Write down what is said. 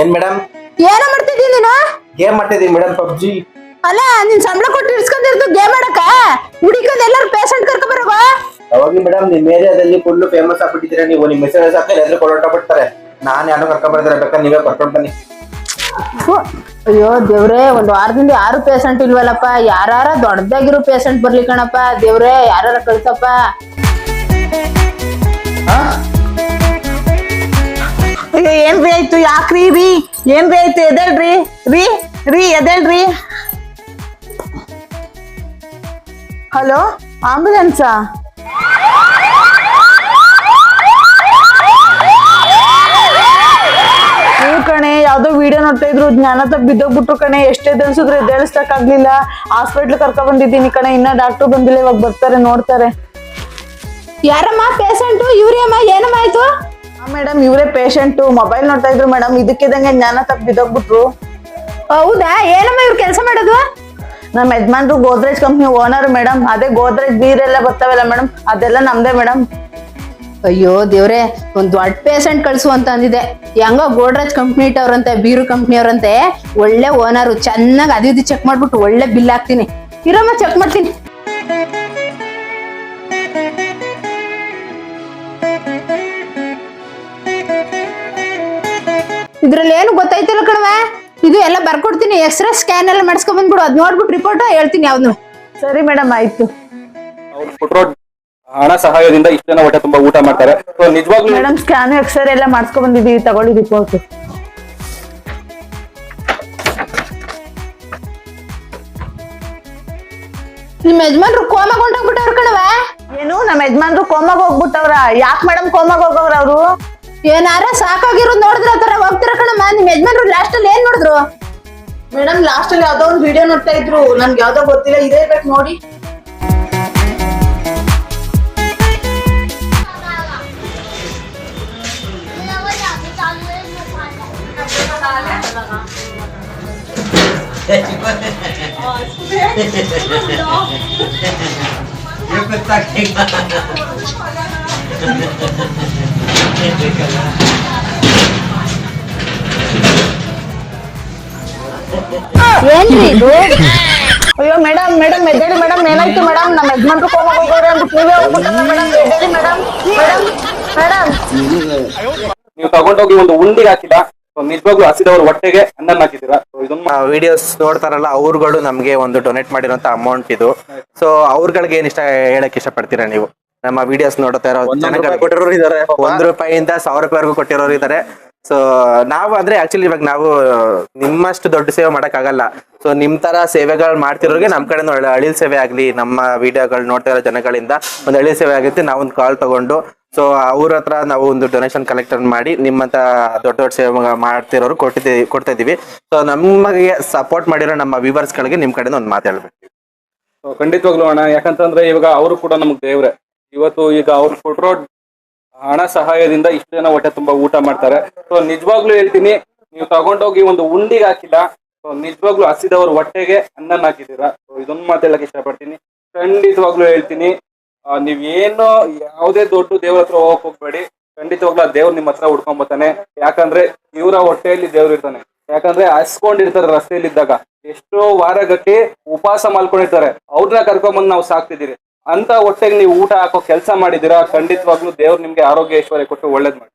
ಏನ್ ಮೇಡಮ್ ಏನೋ ಮಾಡ್ತಿದ್ದೀನಿ ನೀನು? ಗೇಮ್ ಮಾಡ್ತಿದೀನಿ ಮೇಡಮ್ ಪಬ್ಜಿ? ಅಲ್ಲ ನಿನ್ ಸಂಬಳ ಕೊಟ್ಟು ಇರ್ಸ್ಕೊಂಡಿರ್ದು ಗೇಮ್ ಆಡಕ ಹುಡಿಕೊಂಡ್ ಎಲ್ಲಾರು ಪೇಷಂಟ್ ಕರ್ಕೊ ಬರುವ ಅವಾಗ ಮೇಡಮ್ ನಿಮ್ ಏರಿಯಾದಲ್ಲಿ ಫುಲ್ ಫೇಮಸ್ ಆಗ್ಬಿಟ್ಟಿದ್ದೀರಾ ನೀವು. ನಿಮ್ ಮೆಸೇಜ್ ಹಾಕಿ ಎದ್ರು ಕೊಡೋಟ ಬಿಡ್ತಾರೆ. ನಾನ್ ಯಾರು ಕರ್ಕೊಂಡ್ ಬರ್ತಾರೆ ಬೇಕಾದ್ರೆ ನೀವೇ ಕರ್ಕೊಂಡ್ ಬನ್ನಿ. ಅಯ್ಯೋ ದೇವ್ರೇ ಒಂದ್ ವಾರದಿಂದ ಯಾರು ಪೇಷಂಟ್ ಇಲ್ವಲ್ಲಪ್ಪ? ಯಾರ ದೊಡ್ಡದಾಗಿರೋ ಪೇಷಂಟ್ ಬರ್ಲಿ ಕಣಪ್ಪ. ದೇವ್ರೆ ಯಾರ ಕಳ್ಸಪ್ಪ. ಅಯ್ಯೋ ಏನ್ರಿ ಆಯ್ತು? ಯಾಕ್ರಿ ರೀ? ಏನ್ರಿ ಆಯ್ತು? ಎದೇಳ್ರಿ? ರೀ ರೀ, ಎದೇಳ್ರಿ? ಹಲೋ ಆಂಬುಲೆನ್ಸಾ ಕಣೆ, ಯಾವ್ದೋ ವಿಡಿಯೋ ನೋಡ್ತಾ ಇದ್ರು, ಜ್ಞಾನ ತಪ್ಪ ಬಿದ್ದೋಗ್ಬಿಟ್ರು ಕಣೆ. ಎಷ್ಟೇ ಎದ್ದೇಳ್ಸಿದ್ರು ಎದ್ದೇಳಿಸಕ್ಕಾಗ್ಲಿಲ್ಲ. ಹಾಸ್ಪಿಟ್ಲ್ ಕರ್ಕೊಂಡ್ ಬಂದಿದ್ದೀನಿ ಕಣೆ. ಇನ್ನ ಡಾಕ್ಟರ್ ಬಂದಿಲ್ಲ, ಇವಾಗ ಬರ್ತಾರೆ, ನೋಡ್ತಾರೆ. ಯಾರಮ್ಮ ಪೇಷಂಟು ಇವ್ರಿಯಮ್ಮ ಏನಮ್ಮ ಆಯ್ತು? ಮೇಡಮ್ ಇವರೇ ಪೇಷಂಟು ಮೊಬೈಲ್ ನೋಡ್ತಾ ಇದ್ರು ಮೇಡಮ್ ಇದಕ್ಕಿದಂಗೆ ಜ್ಞಾನ ತಪ್ಪ ಬಿದ್ದೋಗ್ಬಿಟ್ರು. ಹೌದಾ? ಏನಮ್ಮ ಇವ್ರು ಕೆಲಸ ಮಾಡೋದು? ನಮ್ಮ ಯಜಮಾನ್ರು ಗೋದ್ರೇಜ್ ಕಂಪ್ನಿ ಓನರ್ ಮೇಡಮ್ ಅದೇ ಗೋದ್ರೇಜ್ ಬೀರೆಲ್ಲ ಬರ್ತಾವಲ್ಲ ಮೇಡಮ್ ಅದೆಲ್ಲ ನಮ್ದೇ ಮೇಡಮ್ ಅಯ್ಯೋ ದೇವ್ರೆ ಒಂದ್ ದೊಡ್ಡ ಪೇಷಂಟ್ ಕಳ್ಸು ಅಂತ ಅಂದಿದೆ. ಹೆಂಗೋ ಗೋಡ್ರೇಜ್ ಕಂಪ್ನಿ ಇಟ್ಟವ್ರಂತೆ ಬೀರು ಕಂಪ್ನಿ ಅವ್ರಂತೆ. ಒಳ್ಳೆ ಓನರು ಚೆನ್ನಾಗಿ ಅದು ಇದು ಚೆಕ್ ಮಾಡ್ಬಿಟ್ಟು ಒಳ್ಳೆ ಬಿಲ್ ಹಾಕ್ತೀನಿ. ಇರಮ್ಮ ಚೆಕ್ ಮಾಡ್ತೀನಿ. ಇದ್ರಲ್ಲಿ ಏನು ಗೊತ್ತಾಯ್ತಿಲ್ಲ ಕಣವ ಇದು ಎಲ್ಲ ಬರ್ಕೊಡ್ತೀನಿ ಎಕ್ಸ್ರೇ ಸ್ಕ್ಯಾನ್ ಎಲ್ಲ ಮಾಡಿಸ್ಕೊಂಡ್ ಬಂದ್ಬಿಡು. ಅದ್ ನೋಡ್ಬಿಟ್ಟು ರಿಪೋರ್ಟ್ ಹೇಳ್ತೀನಿ ಯಾವ್ದು ಸರಿ ಮೇಡಮ್ ಆಯ್ತು. ಅವ್ರು ಕೊಟ್ಟಿರೋ ಹಣ ಸಹಾಯದಿಂದ ಇಷ್ಟು ಜನ ಹೊಟ್ಟೆ ತುಂಬಾ ಊಟ ಮಾಡ್ತಾರೆ. ಸೊ ನಿಜವಾಗ್ಲೂ ಮೇಡಮ್ ಸ್ಕ್ಯಾನ್ ಎಕ್ಸ್ರೇ ಎಲ್ಲ ಮಾಡ್ಸ್ಕೊಂಡ್ ಬಂದಿದ್ದೀವಿ. ತಗೊಳ್ಳಿ ರಿಪೋರ್ಟ್ ನಿಮ್ ಯಜಮಾನ್ರು ಕೋಮಾಗ ಹೊಂಟೋಗ್ಬಿಟ್ಟವ್ರ ಕಣವೇ ಏನು? ನಮ್ಮ ಯಜಮಾನ್ರು ಕೋಮಾಗ ಹೋಗ್ಬಿಟ್ಟವ್ರ. ಯಾಕೆ ಮೇಡಮ್ ಕೋಮಾಗ ಹೋಗವ್ರ ಅವರು? ಏನಾರ ಸಾಕಾಗಿರೋ ನೋಡಿದ್ರ ಆತರ ಹೋಗ್ತಿರ ಕಣಮ್ಮ ನಿಮ್ ಯಜಮಾನ್ರು ಲಾಸ್ಟ್ ಅಲ್ಲಿ ಏನ್ ನೋಡಿದ್ರು ಮೇಡಮ್ ಲಾಸ್ಟ್ ಅಲ್ಲಿ ಯಾವ್ದೋ ಒಂದು ವಿಡಿಯೋ ನೋಡ್ತಾ ಇದ್ರು ನನ್ಗೆ ಯಾವ್ದೋ ಗೊತ್ತಿಲ್ಲ ಇದೇ ಬೇಕು ನೋಡಿ ಏನ್ರಿ ಇದು? ಅಯ್ಯೋ ಮೇಡಮ್ ಮೇಡಮ್ ಎದ್ದೇಳಿ ಮೇಡಮ್ ಏನಾಯ್ತು ಮೇಡಮ್ ನಮ್ಮ ಯಜಮಾನ್ರು ಕೋಮಾಗ ಹೋಗೋರು ಅಂತ ನೀವೇ ಹೋಗ್ಬಿಟ್ಟಲ್ಲ ಮೇಡಮ್ ಎದ್ದೇಳಿ ಮೇಡಮ್ ಮೇಡಮ್ ಮೇಡಮ್ ನೀವು ತಗೊಂಡೋಗಿ ಒಂದು ಉಂಡಿಗೆ ಹಾಕಿಲ್ಲ ಸೊ ನಿಜವಾಗ್ಲೂ ಹಸಿದವ್ರ ಹೊಟ್ಟೆಗೆ ಅನ್ನ ಹಾಕಿದ್ದೀರಾ? ವಿಡಿಯೋಸ್ ನೋಡ್ತಾರಲ್ಲ ಅವ್ರುಗಳು ನಮ್ಗೆ ಒಂದು ಡೊನೇಟ್ ಮಾಡಿರೋಂತ ಅಮೌಂಟ್ ಇದು. ಸೊ ಅವ್ರಗಳಿಗೆ ಏನ್ ಇಷ್ಟ ಹೇಳಕ್ ಇಷ್ಟಪಡ್ತೀರಾ ನೀವು? ನಮ್ಮ ವಿಡಿಯೋಸ್ ನೋಡ್ತಾ ಇರೋ ಕೊಟ್ಟಿರೋರು ಇದಾರೆ ಒಂದ್ ರೂಪಾಯಿಯಿಂದ ಸಾವಿರ ರೂಪಾಯಿವರೆಗೂ ಕೊಟ್ಟಿರೋರು ಇದಾರೆ. ಸೊ ನಾವು ಅಂದ್ರೆ ಆಕ್ಚುಲಿ ಇವಾಗ ನಾವು ನಿಮ್ಮಷ್ಟು ದೊಡ್ಡ ಸೇವೆ ಮಾಡಕ್ ಆಗಲ್ಲ ಸೊ ನಿಮ್ ತರ ಸೇವೆಗಳು ಮಾಡ್ತಿರೋರಿಗೆ ನಮ್ ಕಡೆ ಅಳಿಲ್ ಸೇವೆ ಆಗ್ಲಿ ನಮ್ಮ ವಿಡಿಯೋಗಳು ನೋಡ್ತಾ ಇರೋ ಜನಗಳಿಂದ ಒಂದು ಅಳಿಲ್ ಸೇವೆ ಆಗುತ್ತೆ ನಾವು ಒಂದು ಕಾಲ್ ತಗೊಂಡು. ಸೊ ಅವ್ರ ಹತ್ರ ನಾವು ಒಂದು ಡೊನೇಷನ್ ಕಲೆಕ್ಟ್ ಮಾಡಿ ನಿಮ್ಮಂತ ದೊಡ್ಡ ದೊಡ್ಡ ಸೇವೆ ಮಾಡ್ತಿರೋರು ಕೊಟ್ಟಿದ್ದೀವಿ ಕೊಡ್ತಾ ಇದೀವಿ. ಸೊ ನಮಗೆ ಸಪೋರ್ಟ್ ಮಾಡಿರೋ ನಮ್ಮ ವ್ಯೂವರ್ಸ್ ಗಳಿಗೆ ನಿಮ್ ಕಡೆ ಒಂದು ಮಾತಾಡ್ಬೇಕು ಖಂಡಿತವಾಗ್ಲೂ ಅಣ್ಣ ಯಾಕಂತಂದ್ರೆ ಇವಾಗ ಅವರು ಕೂಡ ನಮ್ಗೆ ದೇವ್ರೆ. ಇವತ್ತು ಈಗ ಅವ್ರು ಕೊಟ್ಟಿರೋ ಹಣ ಸಹಾಯದಿಂದ ಇಷ್ಟು ಜನ ಹೊಟ್ಟೆ ತುಂಬಾ ಊಟ ಮಾಡ್ತಾರೆ. ಸೊ ನಿಜವಾಗ್ಲೂ ಹೇಳ್ತೀನಿ, ನೀವು ತಗೊಂಡೋಗಿ ಒಂದು ಉಂಡಿಗೆ ಹಾಕಿಲ್ಲ. ಸೊ ನಿಜವಾಗ್ಲೂ ಹಸಿದವ್ರ ಹೊಟ್ಟೆಗೆ ಅನ್ನ ಹಾಕಿದ್ದೀರಾ. ಸೊ ಇದೊಂದು ಮಾತಾಡಕ್ಕೆ ಇಷ್ಟಪಡ್ತೀನಿ. ಖಂಡಿತವಾಗ್ಲೂ ಹೇಳ್ತೀನಿ ನೀವೇನು ಯಾವುದೇ ದೊಡ್ಡ ದೇವ್ರ ಹತ್ರ ಹೋಗಕ್ ಹೋಗ್ಬೇಡಿ. ಖಂಡಿತವಾಗ್ಲೂ ಆ ದೇವ್ರು ನಿಮ್ಮ ಹತ್ರ ಹುಡ್ಕೊಂಡ್ ಬರ್ತಾನೆ ಯಾಕಂದ್ರೆ ಇವರ ಹೊಟ್ಟೆಯಲ್ಲಿ ದೇವ್ರು ಇರ್ತಾನೆ. ಯಾಕಂದ್ರೆ ಹಸ್ಕೊಂಡಿರ್ತಾರೆ ರಸ್ತೆಯಲ್ಲಿದ್ದಾಗ. ಎಷ್ಟೋ ವಾರ ಗಟ್ಟಿ ಉಪವಾಸ ಮಾಡ್ಕೊಂಡಿರ್ತಾರೆ. ಅವ್ರನ್ನ ಕರ್ಕೊಂಬಂದ್ ನಾವು ಸಾಕ್ತಿದ್ದೀರಿ. ಅಂತ ಹೊಟ್ಟೆಗೆ ನೀವು ಊಟ ಹಾಕೋ ಕೆಲಸ ಮಾಡಿದಿರಾ ಖಂಡಿತವಾಗ್ಲೂ ದೇವ್ರು ನಿಮ್ಗೆ ಆರೋಗ್ಯ ಐಶ್ವರ್ಯ ಕೊಟ್ಟು ಒಳ್ಳೇದ್ ಮಾಡಿ